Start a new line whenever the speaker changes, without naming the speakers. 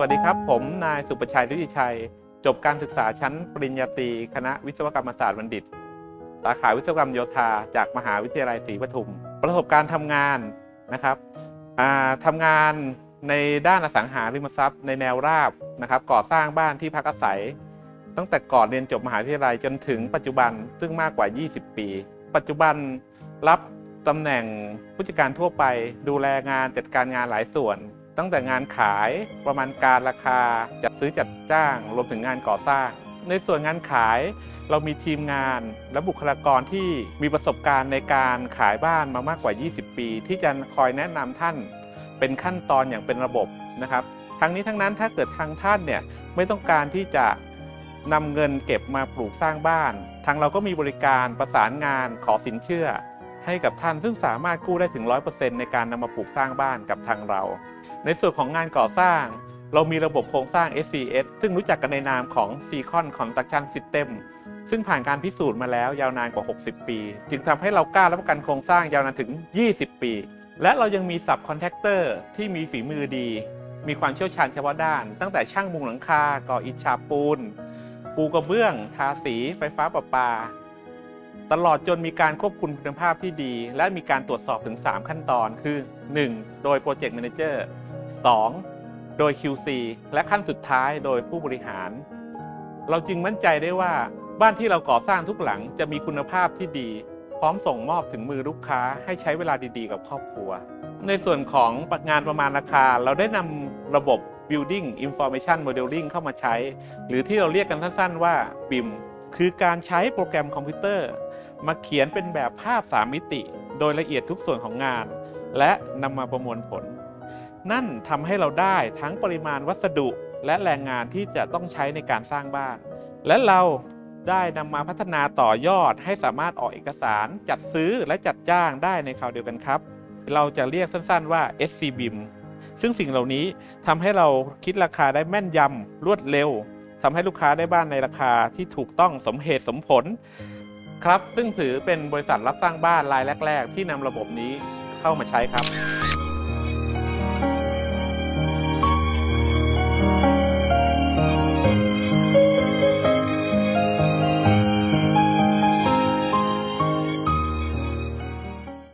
วัสดีครับ ผมนายสุประชัยฤทธิชัย จบการศึกษาชั้นปริญญาตรีคณะวิศวกรรมศาสตร์บัณฑิต สาขาวิศวกรรมโยธา จากมหาวิทยาลัยศรีปทุม ประสบการณ์ทำงานนะครับอ่าทำงานในด้านอสังหาริมทรัพย์ ในแนวราบนะครับ ก่อสร้างบ้านที่พักอาศัย ตั้งแต่ก่อนเรียนจบมหาวิทยาลัยจนถึงปัจจุบันซึ่งมากกว่า 20 ปี ปัจจุบันรับตำแหน่งผู้จัดการทั่วไป ดูแลงานจัดการงานหลายส่วน ตั้งแต่งานขายประมาณการราคาจัดซื้อจัดจ้าง รวมถึงงานก่อสร้าง ในส่วนงานขายเรามีทีมงานและบุคลากรที่มีประสบการณ์ในการขายบ้านมามากกว่า 20 ปี ที่จะคอยแนะนำท่านเป็นขั้นตอนอย่างเป็นระบบนะครับ ทั้งนี้ทั้งนั้นถ้าเกิดทางท่านเนี่ยไม่ต้องการที่จะนำเงินเก็บมาปลูกสร้างบ้าน ทางเราก็มีบริการประสานงานขอสินเชื่อ ให้กับท่าน ซึ่งสามารถกู้ได้ถึง 100%ในการนำมาปลูกสร้างบ้านกับทางเรา ในส่วนของงานก่อสร้าง เรามีระบบโครงสร้าง SCS ซึ่งรู้จักกันในนามของ s e c o n Construction System ซึ่งผ่านการพิสูจน์มาแล้วยาวนานกว่า 60 ปี จึงทำให้เรากล้ารับประกันโครงสร้างยาวนานถึง 20 ปี และเรายังมีสับคอนแทคเตอร์ที่มีฝีมือดี มีความเชี่ยวชาญเฉพาะด้าน ตั้งแต่ช่างมุงหลังคาก่ออิฐฉาบปูน ปูกระเบื้อง ทาสี ไฟฟ้าประปา ตลอดจนมีการควบคุมคุณภาพที่ดี และมีการตรวจสอบถึง 3 ขั้นตอนคือ 1. โดย Project Manager 2. โดย QC และขั้นสุดท้ายโดยผู้บริหาร เราจึงมั่นใจได้ว่าบ้านที่เราก่อสร้างทุกหลังจะมีคุณภาพที่ดี พร้อมส่งมอบถึงมือลูกค้าให้ใช้เวลาดีๆ กับครอบครัว ในส่วนของงานประมาณราคา เราได้นำระบบ Building Information Modeling เข้ามาใช้ หรือที่เราเรียกกันสั้นๆว่า BIM คือการใช้โปรแกรมคอมพิวเตอร์ มาเขียนเป็นแบบภาพ3มิติ โดยละเอียดทุกส่วนของงาน และนำมาประมวลผล นั่นทำให้เราได้ทั้งปริมาณวัสดุและแรงงานที่จะต้องใช้ในการสร้างบ้าน และเราได้นำมาพัฒนาต่อยอดให้สามารถออกเอกสาร จัดซื้อและจัดจ้างได้ในคราวเดียวกันครับ เราจะเรียกสั้นๆว่า SCBIM ซึ่งสิ่งเหล่านี้ทำให้เราคิดราคาได้แม่นยำรวดเร็วทำให้ลูกค้าได้บ้านในราคาที่ถูกต้องสมเหตุสมผล ครับ ซึ่งถือเป็นบริษัทรับสร้างบ้านรายแรก ๆ ที่นำระบบนี้เข้ามาใช้ครับ